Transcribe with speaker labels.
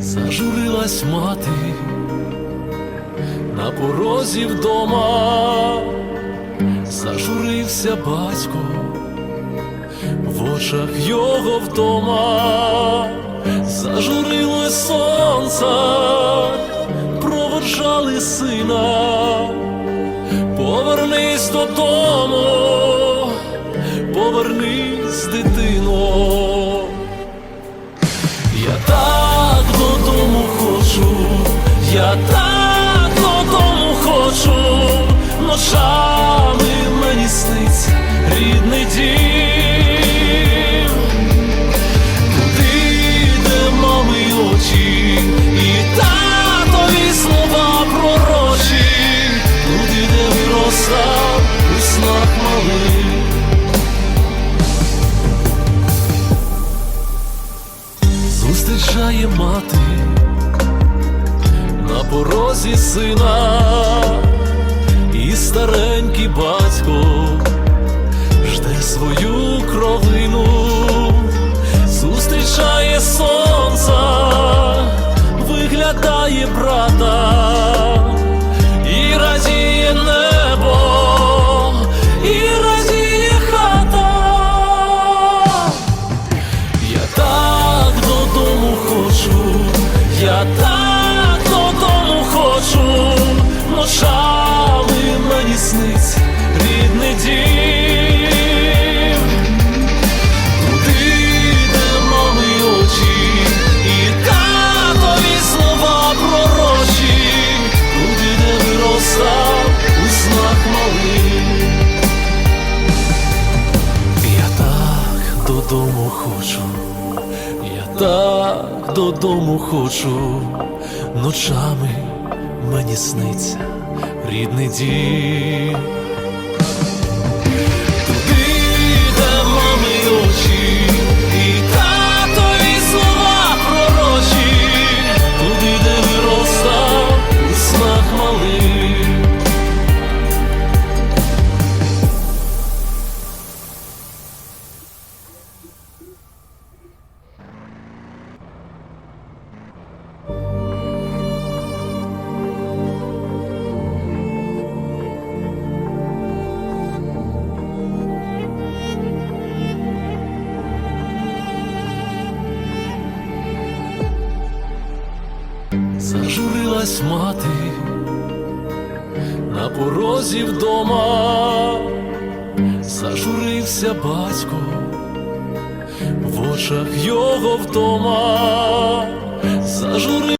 Speaker 1: Зажурилась мати на порозі вдома, зажурився батько, в очах його вдома, зажурилось сонце, проводжали сина, повернись додому, я так додому хочу, ночами мені сниться рідний дім, туди, де мами очі, і татові слова пророчі, туди, де виростав у снах малих. зустрічає мати на порозі сина, і старенький батько жде свою кровину, зустрічає сонце, виглядає брата і радіє небо, так додому хочу, ночами мені сниться рідний дім. нас мати на порозі вдома, зажурився батько, в очах його вдома, зажурився.